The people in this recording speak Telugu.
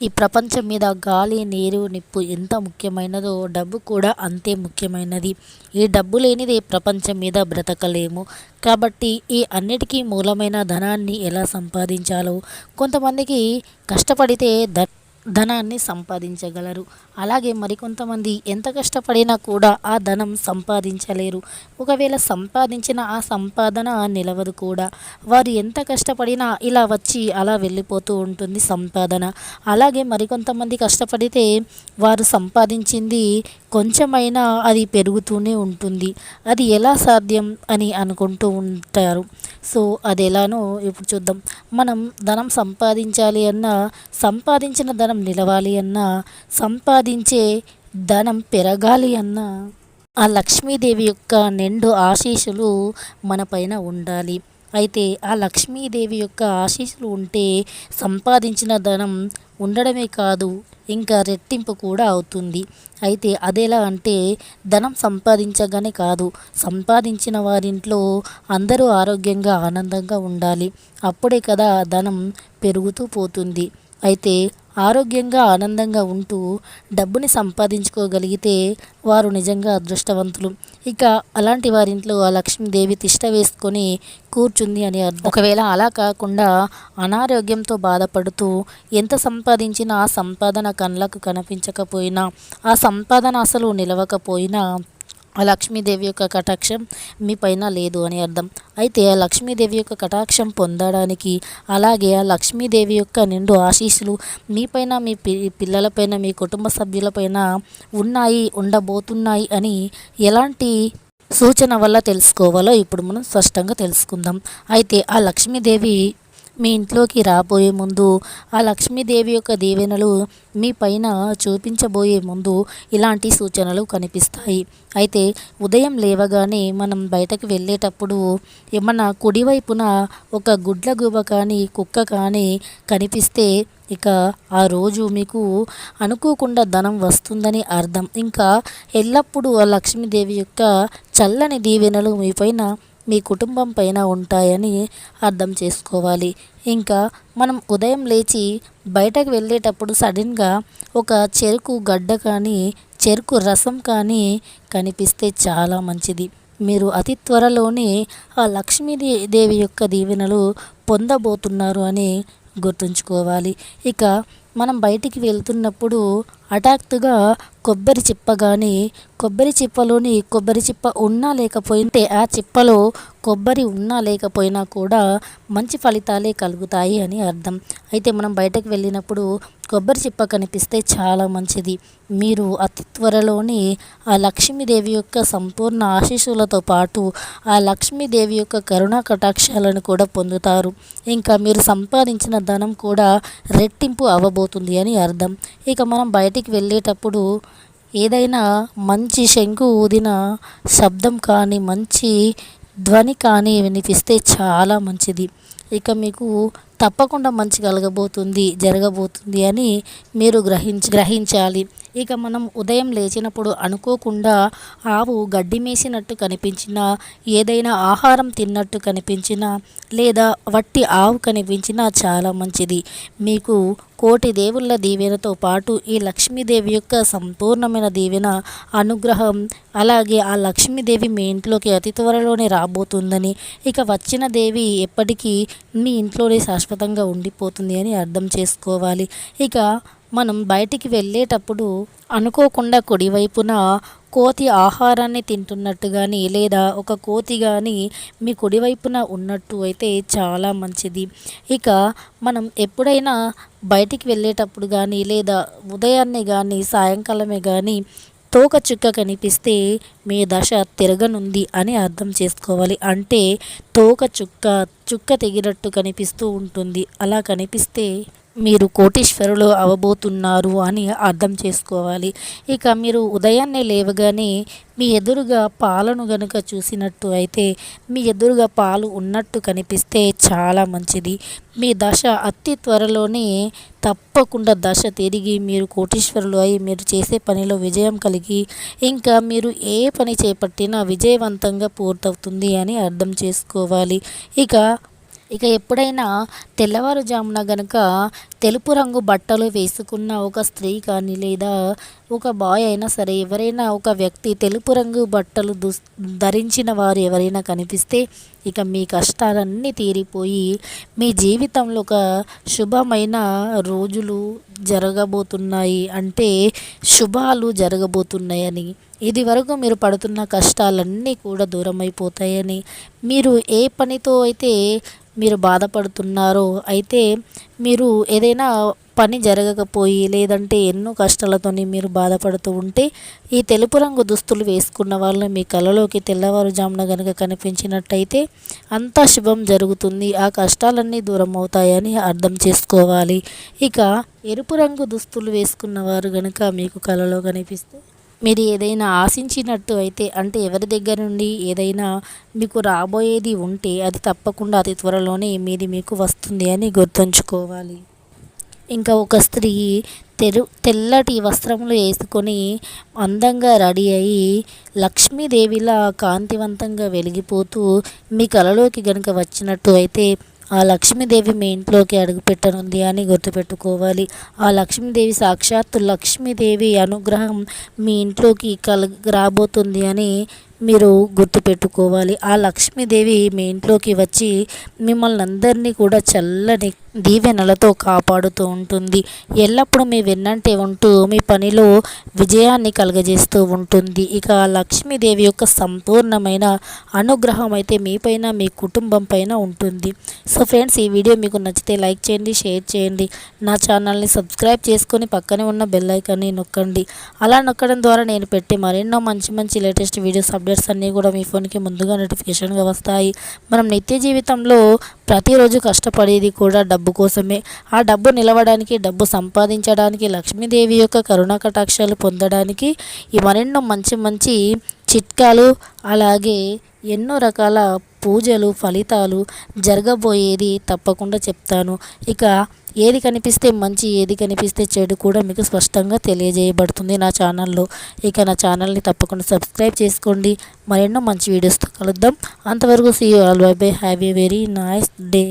ఈ ప్రపంచం మీద గాలి నీరు నిప్పు ఎంత ముఖ్యమైనదో డబ్బు కూడా అంతే ముఖ్యమైనది. ఈ డబ్బు లేనిదే ప్రపంచం మీద బ్రతకలేము. కాబట్టి ఈ అన్నిటికీ మూలమైన ధనాన్ని ఎలా సంపాదించాలో కొంతమందికి కష్టపడితే దట్ ధనాన్ని సంపాదించగలరు. అలాగే మరికొంతమంది ఎంత కష్టపడినా కూడా ఆ ధనం సంపాదించలేరు. ఒకవేళ సంపాదించిన ఆ సంపాదన నిలవదు కూడా. వారు ఎంత కష్టపడినా ఇలా వచ్చి అలా వెళ్ళిపోతూ ఉంటుంది సంపాదన. అలాగే మరికొంతమంది కష్టపడితే వారు సంపాదించింది కొంచెమైనా అది పెరుగుతూనే ఉంటుంది. అది ఎలా సాధ్యం అని అనుకుంటూ ఉంటారు. సో అది ఎలానో ఇప్పుడు చూద్దాం. మనం ధనం సంపాదించాలి అన్నా సంపాదించిన ధనం నిలవాలి అన్నా సంపాదించే ధనం పెరగాలి అన్నా ఆ లక్ష్మీదేవి యొక్క నిండు ఆశీస్సులు మన పైన ఉండాలి. అయితే ఆ లక్ష్మీదేవి యొక్క ఆశీస్సులు ఉంటే సంపాదించిన ధనం ఉండడమే కాదు ఇంకా రెట్టింపు కూడా అవుతుంది. అయితే అదెలా అంటే ధనం సంపాదించగానే కాదు సంపాదించిన వారింట్లో అందరూ ఆరోగ్యంగా ఆనందంగా ఉండాలి. అప్పుడే కదా ధనం పెరుగుతూ పోతుంది. అయితే ఆరోగ్యంగా ఆనందంగా ఉంటూ డబ్బుని సంపాదించుకోగలిగితే వారు నిజంగా అదృష్టవంతులు. ఇక అలాంటి వారింట్లో ఆ లక్ష్మీదేవి తిష్ట వేసుకొని కూర్చుంది అని అర్థం. ఒకవేళ అలా కాకుండా అనారోగ్యంతో బాధపడుతూ ఎంత సంపాదించినా ఆ సంపాదన కళ్ళకు కనిపించకపోయినా ఆ సంపాదన అసలు నిలవకపోయినా లక్ష్మీదేవి యొక్క కటాక్షం మీ పైన లేదు అని అర్థం. అయితే ఆ లక్ష్మీదేవి యొక్క కటాక్షం పొందడానికి అలాగే ఆ లక్ష్మీదేవి యొక్క నిండు ఆశీస్సులు మీపైన మీ పి పిల్లలపైన మీ కుటుంబ సభ్యులపైన ఉన్నాయి ఉండబోతున్నాయి అని ఎలాంటి సూచన వల్ల తెలుసుకోవాలో ఇప్పుడు మనం స్పష్టంగా తెలుసుకుందాం. అయితే ఆ లక్ష్మీదేవి మీ ఇంట్లోకి రాబోయే ముందు ఆ లక్ష్మీదేవి యొక్క దీవెనలు మీ పైన చూపించబోయే ముందు ఇలాంటి సూచనలు కనిపిస్తాయి. అయితే ఉదయం లేవగానే మనం బయటకు వెళ్ళేటప్పుడు ఏమన్నా కుడివైపున ఒక గుడ్లగూబ కానీ కుక్క కానీ కనిపిస్తే ఇక ఆ రోజు మీకు అనుకోకుండా ధనం వస్తుందని అర్థం. ఇంకా ఎల్లప్పుడూ ఆ లక్ష్మీదేవి యొక్క చల్లని దీవెనలు మీ పైన మీ కుటుంబం పైన ఉంటాయని అర్థం చేసుకోవాలి. ఇంకా మనం ఉదయం లేచి బయటకు వెళ్ళేటప్పుడు సడన్గా ఒక చెరుకు గడ్డ కానీ చెరుకు రసం కానీ కనిపిస్తే చాలా మంచిది. మీరు అతి త్వరలోనే ఆ లక్ష్మీదేవి యొక్క దీవెనలు పొందబోతున్నారు అని గుర్తుంచుకోవాలి. ఇక మనం బయటికి వెళ్తున్నప్పుడు హఠాత్తుగా కొబ్బరి చిప్ప కానీ కొబ్బరి చిప్పలోని కొబ్బరి చిప్ప ఉన్నా లేకపోయింటే ఆ చిప్పలో కొబ్బరి ఉన్నా లేకపోయినా కూడా మంచి ఫలితాలే కలుగుతాయి అని అర్థం. అయితే మనం బయటకు వెళ్ళినప్పుడు కొబ్బరి చిప్ప కనిపిస్తే చాలా మంచిది. మీరు అతి త్వరలోనే ఆ లక్ష్మీదేవి యొక్క సంపూర్ణ ఆశీస్సులతో పాటు ఆ లక్ష్మీదేవి యొక్క కరుణా కటాక్షాలను కూడా పొందుతారు. ఇంకా మీరు సంపాదించిన ధనం కూడా రెట్టింపు అవ్వబోతుంది అని అర్థం. ఇక మనం బయటికి వెళ్ళేటప్పుడు ఏదైనా మంచి శంకు ఊదిన శబ్దం కానీ మంచి ధ్వని కానీ వినిపిస్తే చాలా మంచిది. ఇక మీకు తప్పకుండా మంచి కలగబోతుంది జరగబోతుంది అని మీరు గ్రహించ గ్రహించాలి. ఇక మనం ఉదయం లేచినప్పుడు అనుకోకుండా ఆవు గడ్డి మేసినట్టు కనిపించినా ఏదైనా ఆహారం తిన్నట్టు కనిపించినా లేదా వట్టి ఆవు కనిపించినా చాలా మంచిది. మీకు కోటి దేవుళ్ళ దీవెనతో పాటు ఈ లక్ష్మీదేవి యొక్క సంపూర్ణమైన దీవెన అనుగ్రహం అలాగే ఆ లక్ష్మీదేవి మీ ఇంట్లోకి అతి త్వరలోనే రాబోతుందని ఇక వచ్చిన దేవి ఎప్పటికీ మీ ఇంట్లోనే శాశ్వతంగా ఉండిపోతుంది అని అర్థం చేసుకోవాలి. ఇక మనం బయటికి వెళ్ళేటప్పుడు అనుకోకుండా కుడివైపున కోతి ఆహారాన్ని తింటున్నట్టు కానీ లేదా ఒక కోతి కానీ మీ కుడివైపున ఉన్నట్టు అయితే చాలా మంచిది. ఇక మనం ఎప్పుడైనా బయటికి వెళ్ళేటప్పుడు కానీ లేదా ఉదయాన్నే కానీ సాయంకాలమే కానీ తోక చుక్క కనిపిస్తే మీ దశ తిరగనుంది అని అర్థం చేసుకోవాలి. అంటే తోక చుక్క చుక్క తెగినట్టు కనిపిస్తూ ఉంటుంది. అలా కనిపిస్తే మీరు కోటీశ్వరులు అవ్వబోతున్నారు అని అర్థం చేసుకోవాలి. ఇక మీరు ఉదయాన్నే లేవగానే మీ ఎదురుగా పాలను గనుక చూసినట్టు అయితే మీ ఎదురుగా పాలు ఉన్నట్టు కనిపిస్తే చాలా మంచిది. మీ దశ అతి త్వరలోనే తప్పకుండా దశ తిరిగి మీరు కోటీశ్వరులు అయి మీరు చేసే పనిలో విజయం కలిగి ఇంకా మీరు ఏ పని చేపట్టినా విజయవంతంగా పూర్తవుతుంది అని అర్థం చేసుకోవాలి. ఇక ఇక ఎప్పుడైనా తెల్లవారుజామున గనుక తెలుపు రంగు బట్టలు వేసుకున్న ఒక స్త్రీ కానీ లేదా ఒక బాయ్ అయినా సరే ఎవరైనా ఒక వ్యక్తి తెలుపు రంగు బట్టలు దుస్ ధరించిన వారు ఎవరైనా కనిపిస్తే ఇక మీ కష్టాలన్నీ తీరిపోయి మీ జీవితంలో ఒక శుభమైన రోజులు జరగబోతున్నాయి అంటే శుభాలు జరగబోతున్నాయని ఇది వరకు మీరు పడుతున్న కష్టాలన్నీ కూడా దూరం అయిపోతాయని మీరు ఏ పనితో అయితే మీరు బాధపడుతున్నారో అయితే మీరు ఏదైనా పని జరగకపోయి లేదంటే ఎన్నో కష్టాలతోని మీరు బాధపడుతూ ఉంటే ఈ తెలుపు రంగు దుస్తులు వేసుకున్న వాళ్ళు మీ కళలోకి తెల్లవారుజామున కనుక కనిపించినట్టయితే అంతా శుభం జరుగుతుంది. ఆ కష్టాలన్నీ దూరం అవుతాయని అర్థం చేసుకోవాలి. ఇక ఎరుపు రంగు దుస్తులు వేసుకున్న వారు కనుక మీకు కళలో కనిపిస్తే మీరు ఏదైనా ఆశించినట్టు అయితే అంటే ఎవరి దగ్గర నుండి ఏదైనా మీకు రాబోయేది ఉంటే అది తప్పకుండా అతి త్వరలోనే మీది మీకు వస్తుంది అని గుర్తుంచుకోవాలి. ఇంకా ఒక స్త్రీ తెరు తెల్లటి వస్త్రములు వేసుకొని అందంగా రెడీ అయి లక్ష్మీదేవిలా కాంతివంతంగా వెలిగిపోతూ మీ కలలోకి గనుక వచ్చినట్టు అయితే ఆ లక్ష్మీదేవి మీ ఇంట్లోకి అడుగుపెట్టనుంది అని గుర్తుపెట్టుకోవాలి. ఆ లక్ష్మీదేవి సాక్షాత్తు లక్ష్మీదేవి అనుగ్రహం మీ ఇంట్లోకి కల రాబోతుంది అని మీరు గుర్తుపెట్టుకోవాలి. ఆ లక్ష్మీదేవి మీ ఇంట్లోకి వచ్చి మిమ్మల్ని అందరినీ కూడా చల్లని దీవెనలతో కాపాడుతూ ఉంటుంది. ఎల్లప్పుడూ మీ వెన్నంటే ఉంటూ మీ పనిలో విజయాన్ని కలుగజేస్తూ ఉంటుంది. ఇక లక్ష్మీదేవి యొక్క సంపూర్ణమైన అనుగ్రహం అయితే మీపైన మీ కుటుంబం పైన ఉంటుంది. సో ఫ్రెండ్స్ ఈ వీడియో మీకు నచ్చితే లైక్ చేయండి షేర్ చేయండి. నా ఛానల్ని సబ్స్క్రైబ్ చేసుకొని పక్కనే ఉన్న బెల్ ఐకాన్ని నొక్కండి. అలా నొక్కడం ద్వారా నేను పెట్టే మరెన్నో మంచి మంచి లేటెస్ట్ వీడియోస్ అప్డేట్స్ అన్నీ కూడా మీ ఫోన్కి ముందుగా నోటిఫికేషన్గా వస్తాయి. మనం నిత్య జీవితంలో ప్రతిరోజు కష్టపడేది కూడా డబ్బు కోసమే. ఆ డబ్బు నిలవడానికి డబ్బు సంపాదించడానికి లక్ష్మీదేవి యొక్క కరుణా కటాక్షాలు పొందడానికి ఈ మరెన్నో మంచి మంచి చిట్కాలు అలాగే ఎన్నో రకాల పూజలు ఫలితాలు జరగబోయేది తప్పకుండా చెప్తాను. ఇక ఏది కనిపిస్తే మంచి ఏది కనిపిస్తే చెడు కూడా మీకు స్పష్టంగా తెలియజేయబడుతుంది నా ఛానల్లో. ఇక నా ఛానల్ని తప్పకుండా సబ్స్క్రైబ్ చేసుకోండి. మరెన్నో మంచి వీడియోస్తో కలుద్దాం. అంతవరకు see all bye bye have a very nice day